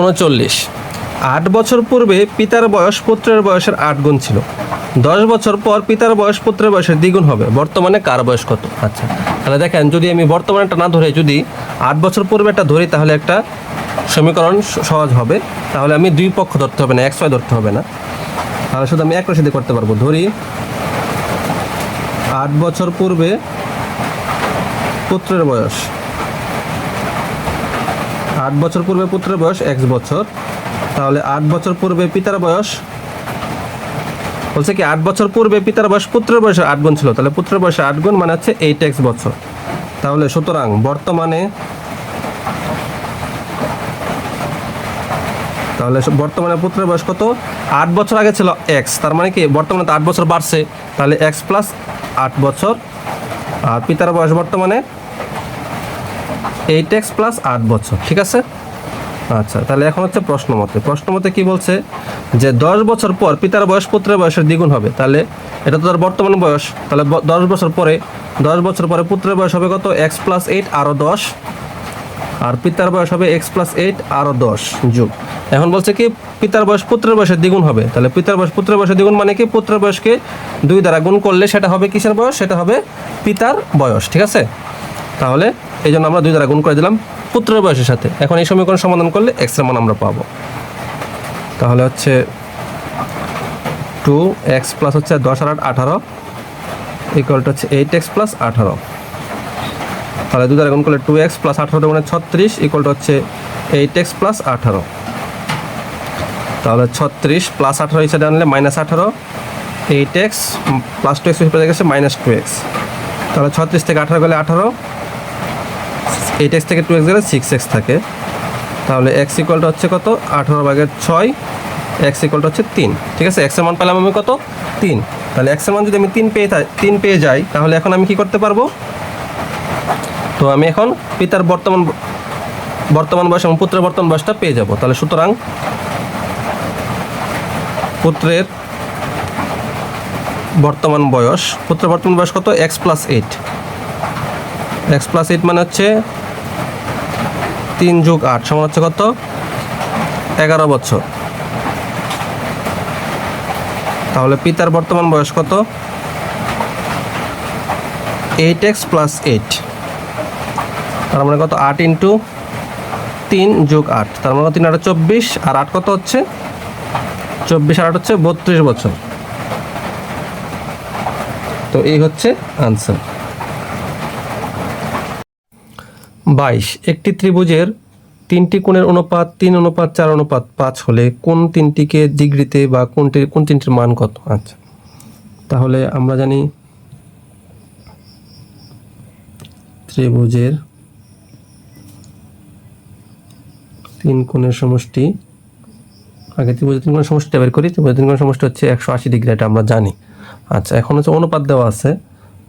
উনচল্লিশ। আট বছর পূর্বে পিতার বয়স পুত্রের বয়সের আট গুণ ছিল। দশ বছর পর পিতার বয়স পুত্রের বয়সের দ্বিগুণ হবে। বর্তমানে কার বয়স কত? আচ্ছা তাহলে দেখেন, যদি আমি বর্তমানেটা না ধরে যদি আট বছর পূর্বে একটা ধরি, তাহলে একটা সমীকরণ সহজ হবে। তাহলে আমি দুই পক্ষ ধরতে হবে না এক্স ওয়াই ধরতে হবে না। তাহলে শুধু আমি এক রাশিতে করতে পারব। ধরি, আট বছর পূর্বে পুত্রের বয়স। আট বছর পূর্বে পুত্রের বয়স এক্স বছর। তাহলে আট বছর পূর্বে পিতার বয়স বলছে কি, আট বছর পূর্বে পিতার বয়স, পুত্রের বয়সে আট গুণ ছিল। তাহলে পুত্রের বয়সে আট গুণ মানে হচ্ছে এইট এক্স বছর। তাহলে সুতরাং বর্তমানে তাহলে বর্তমানে পুত্রের বয়স কত? আট বছর আগে ছিল এক্স তার মানে কি, বর্তমানে তো আট বছর বাড়ছে। তাহলে এক্স প্লাস আট বছর। আর পিতার বয়স বর্তমানে এইট এক্স প্লাস আট বছর, ঠিক আছে? আচ্ছা তাহলে এখন হচ্ছে প্রশ্ন মতে। প্রশ্ন মতে কি বলছে যে দশ বছর পর পিতার বয়স পুত্রের বয়সের দ্বিগুণ হবে। তাহলে এটা তো তার বর্তমান বয়স। তাহলে দশ বছর পরে, দশ বছর পরে পুত্রের বয়স হবে কত? এক্স প্লাস এইট আরও দশ। আর পিতার বয়স হবে এক্স প্লাস এইট আরও দশ। যুগ। এখন বলছে কি, পিতার বয়স পুত্রের বয়সের দ্বিগুণ হবে। তাহলে পিতার বয়স পুত্রের বয়সের দ্বিগুণ মানে কি? পুত্রের বয়সকে দুই দ্বারা গুণ করলে সেটা হবে কিসের বয়স? সেটা হবে পিতার বয়স, ঠিক আছে? তাহলে এই জন্য আমরা দুই দ্বারা গুণ করে দিলাম পুত্রের বয়সের সাথে। এখন এই সমীকরণ সমাধান করলে এক্সের মান আমরা পাবো। তাহলে হচ্ছে টু এক্স প্লাস হচ্ছে দশ আর আট, আঠারো ইকুয়ালটা হচ্ছে এইট এক্স প্লাস আঠারো। তাহলে দুই দ্বারা গুণ করলে টু এক্স প্লাস আঠারো মানে ছত্রিশ ইকুয়ালটা হচ্ছে এইট এক্স প্লাস আঠারো। তাহলে ছত্রিশ প্লাস আঠারো হিসেবে আনলে মাইনাস আঠারো eight x plus two x হিসেবে গেছে মাইনাস টু এক্স তাহলে ছত্রিশ থেকে আঠারো গেলে আঠারো এইট এক্স থেকে টু এক্স গেলে সিক্স এক্স থাকে। তাহলে এক্স ইকুয়ালটা হচ্ছে কত? আঠারো ভাগের ছয় এক্স ইকুয়ালটা হচ্ছে তিন। ঠিক আছে? এক্সের মান পেলাম আমি কত? তিন। তাহলে এক্সের মান যদি আমি তিন পেয়ে তিন পেয়ে যাই, তাহলে এখন আমি কি করতে পারব? তো আমি এখন পিতার বর্তমান বর্তমান বয়স এবং পুত্রের বর্তমান বয়সটা পেয়ে যাব। তাহলে সুতরাং পুত্রের বর্তমান বয়স, পুত্রের বর্তমান বয়স কত? X plus eight x plus eight মানে হচ্ছে তিন যুগ আট, সমান হচ্ছে কত? এগারো বছর। তাহলে পিতার বর্তমান বয়স কত? Eight x plus eight. তার মানে কত? আট ইন্টু তিন যোগ আট। তার মানে তিন আট চব্বিশ। আর আট কত হচ্ছে? চব্বিশ আর আট হচ্ছে বত্রিশ বছর। তো এই হচ্ছে আনসার। বাইশ, একটি ত্রিভুজের তিনটি কোণের অনুপাত তিন অনুপাত চার অনুপাত পাঁচ হলে কোন তিনটিকে ডিগ্রিতে বা কোনটি, কোন তিনটির মান কত? আচ্ছা তাহলে আমরা জানি ত্রিভুজের তিন কোণের সমষ্টি, আগে ত্রিভুজের তিন কোণের সমষ্টিটা বের করি, ত্রিভুজের তিন কোণের সমষ্টি হচ্ছে একশো আশি ডিগ্রি, এটা আমরা জানি। আচ্ছা এখন হচ্ছে অনুপাত দেওয়া আছে,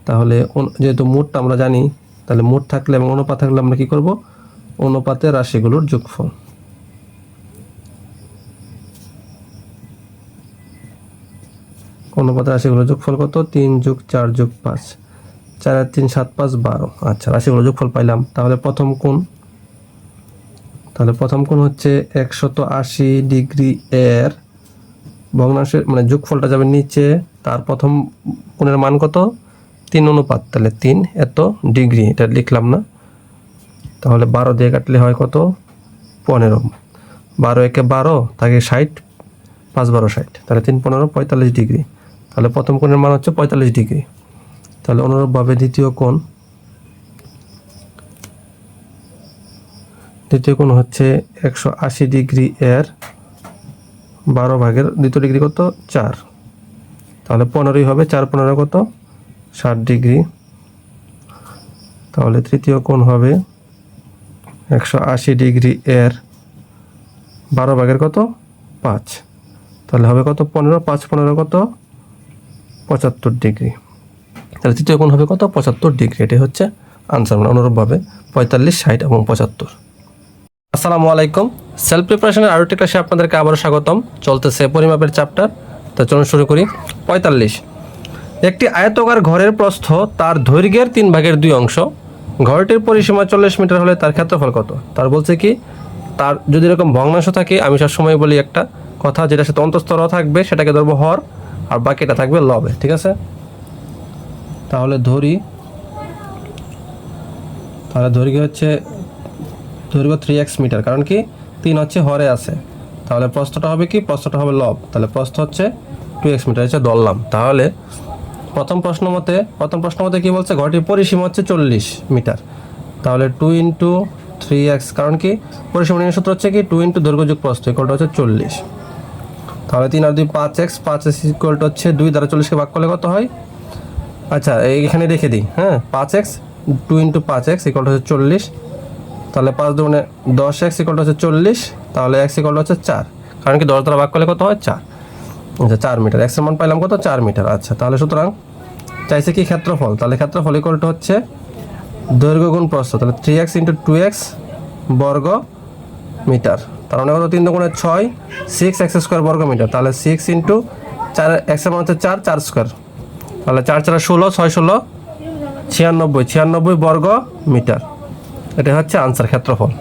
তাহলে যেহেতু মোটটা আমরা জানি তাহলে মোট থাকলে এবং অনুপাত থাকলে আমরা কি করব? অনুপাতে রাশিগুলোর যোগফল। অনুপাতের রাশিগুলোর যোগফল কত? তিন যোগ চার যোগ পাঁচ। চার আর তিন, সাত, পাঁচ, বারো। আচ্ছা রাশিগুলো যোগফল পাইলাম। তাহলে প্রথম কোণ। তাহলে প্রথম কোণ হচ্ছে একশত আশি ডিগ্রি এর ভগ্নাংশের মানে যোগফলটা যাবে নিচে। তার প্রথম কোণের মান কত? তিন অনুপাত, তাহলে তিন এত ডিগ্রি, এটা লিখলাম না। তাহলে বারো দিয়ে কাটলে হয় কত? পনেরো। বারো একে বারো থাকে ষাট, পাঁচ বারো ষাট। তাহলে তিন পনেরো, পঁয়তাল্লিশ ডিগ্রি। তাহলে প্রথম কোণের মান হচ্ছে পঁয়তাল্লিশ ডিগ্রি। তাহলে অনুরূপভাবে দ্বিতীয় কোণ। দ্বিতীয় কোণ হচ্ছে একশো আশি ডিগ্রি এর বারো ভাগের দ্বিতীয় ডিগ্রি কত? চার। তাহলে পনেরোই হবে, চার পনেরো কত? ষাট ডিগ্রি। তাহলে তৃতীয় কোণ হবে একশো আশি ডিগ্রি এর বারো ভাগের কত? পাঁচ। তাহলে হবে কত? পনেরো। পাঁচ, পনেরো কত? পঁচাত্তর ডিগ্রি। তাহলে তৃতীয় কোণ হবে কত? পঁচাত্তর ডিগ্রি। এটাই হচ্ছে আনসার মানে অনুরূপভাবে পঁয়তাল্লিশ, ষাট এবং পঁচাত্তর। আসসালামু আলাইকুম। সেলফ প্রিপারেশনের আরও ক্লাসে আপনাদেরকে আবারও স্বাগতম। চলতেছে পরিমাপের চ্যাপ্টার তো চলুন শুরু করি। পঁয়তাল্লিশ। একটি আয়তকার ঘরের প্রস্থ, তার দৈর্ঘ্যের তিন ভাগের দুই অংশ। ঘরটির পরিসীমা চল্লিশ মিটার হলে তার ক্ষেত্রফল কত? তার বলছে কি, তার যদি এরকম ভগ্নাংশ থাকে, আমি সবসময় বলি একটা কথা, যেটা সাথে অন্তঃস্তর থাকবে, সেটাকে ধরবো হর, আর বাকিটা থাকবে লবে, ঠিক আছে? তাহলে ধরি, তাহলে দৈর্ঘ্য হচ্ছে, দৈর্ঘ্য থ্রি এক্স মিটার, কারণ কি, তিন হচ্ছে হরে আছে। তাহলে প্রস্থটা হবে কি, প্রস্থটা হবে লব, তাহলে প্রস্থ হচ্ছে টু এক্স মিটার হচ্ছে ধরলাম। তাহলে প্রথম প্রশ্ন মতে, প্রথম প্রশ্ন মতে কি বলছে? ঘরটির পরিসীমা হচ্ছে চল্লিশ মিটার। তাহলে টু ইন্টু থ্রি এক্স কারণ কি? পরিসীমা সূত্র হচ্ছে কি? টু ইন্টু দৈর্ঘ্য যুগ প্রস্থ ইকুয়ালটা হচ্ছে চল্লিশ। তাহলে তিন আর দুই পাঁচ এক্স পাঁচ এক্স ইকুয়ালটা হচ্ছে দুই দ্বারা চল্লিশকে ভাগ করলে কত হয়? আচ্ছা এইখানে রেখে দিই হ্যাঁ? পাঁচ এক্স টু ইন্টু পাঁচ এক্স ইকুয়ালটা হচ্ছে চল্লিশ। তাহলে পাঁচ দু দুগুণে দশ এক্স ইকুয়ালটা হচ্ছে চল্লিশ। তাহলে এক্স ইকুয়ালটা হচ্ছে চার। কারণ কি দশ দ্বারা ভাগ করলে কত হয়? চার। আচ্ছা চার মিটার। এক্সের মান পাইলাম কত? চার মিটার। আচ্ছা তাহলে সুতরাং চাইছে কি ক্ষেত্রফল? তাহলে ক্ষেত্রফল ইকুয়ালটা হচ্ছে দৈর্ঘ্য গুণ প্রস্থ। তাহলে three x into two x বর্গ মিটার। তার মানে কত? তিন দুগুণে ছয় সিক্স এক্স স্কোয়ার বর্গ মিটার। তাহলে সিক্স ইন্টু চার এক্সের মান হচ্ছে চার চার স্কোয়ার তাহলে চার চার, ষোলো, ছয়, ষোলো, ছিয়ানব্বই ছিয়ানব্বই বর্গ মিটার। এটা হচ্ছে আনসার ক্ষেত্রফল।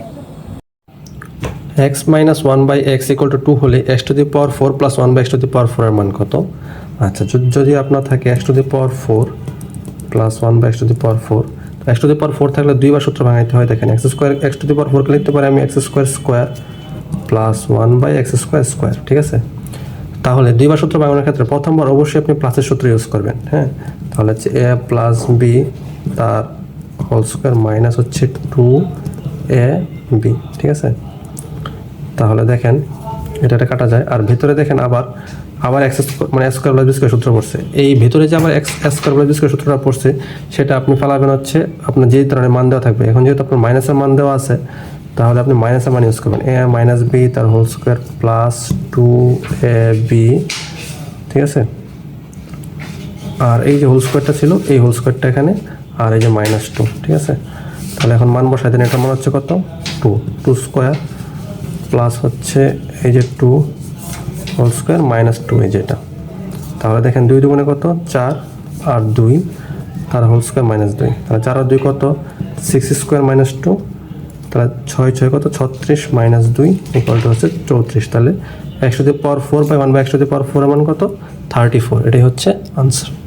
X minus one by x equal to two হলে x to the power four plus one by x to the power ফোরের মান কত? আচ্ছা যদি- যদি আপনার থাকে x to the power four plus one by x to the power four x to the power four থাকলে দুইবার সূত্র ভাঙাইতে হয়। দেখেন x square x to the power ফোরকে লিখতে পারি আমি x square square plus one by x square square ঠিক আছে? তাহলে দুইবার সূত্র ভাঙানোর ক্ষেত্রে প্রথমবার অবশ্যই আপনি প্লাসের সূত্র ইউজ করবেন হ্যাঁ? তাহলে হচ্ছে এ প্লাস বি তার হোল স্কোয়ার মাইনাস হচ্ছে টু এ বি ঠিক আছে? তাহলে দেখেন, এটা এটা কাটা যায়। আর ভিতরে দেখেন আবার আবার এক্স মানে স্কোয়ার প্লাস বি স্কোয়ার সূত্র পড়ছে। এই ভিতরে যে আবার x square plus b square সূত্রটা পড়ছে, সেটা আপনি ফেলাবেন হচ্ছে আপনার যেই ধরনের মান দেওয়া থাকবে। এখন যেহেতু আপনার মাইনাসের মান দেওয়া আছে, তাহলে আপনি মাইনাসের মান ইউজ করবেন। এ মাইনাস বি তার whole square plus two a b ঠিক আছে? আর এই যে হোল স্কোয়ারটা ছিল, এই হোল স্কোয়ারটা এখানে, আর এই যে মাইনাস টু ঠিক আছে? তাহলে এখন মান বসাই দেন এটা মান হচ্ছে কত? টু টু স্কোয়ার প্লাস হচ্ছে এই যে two whole square minus two এই যেটা। তাহলে দেখেন দুই দুগুণে কত? চার আর দুই, তার হোল স্কোয়ার মাইনাস দুই। তাহলে চার আর দুই কত? সিক্স স্কোয়ার মাইনাস টু তাহলে ছয় ছয় কত? ছত্রিশ মাইনাস দুই ইকুয়ালটা হচ্ছে চৌত্রিশ। তাহলে একশো দিয়ে power four by one by একশো দিয়ে পাওয়ার ফোর মান কত? থার্টি ফোর এটাই হচ্ছে আনসার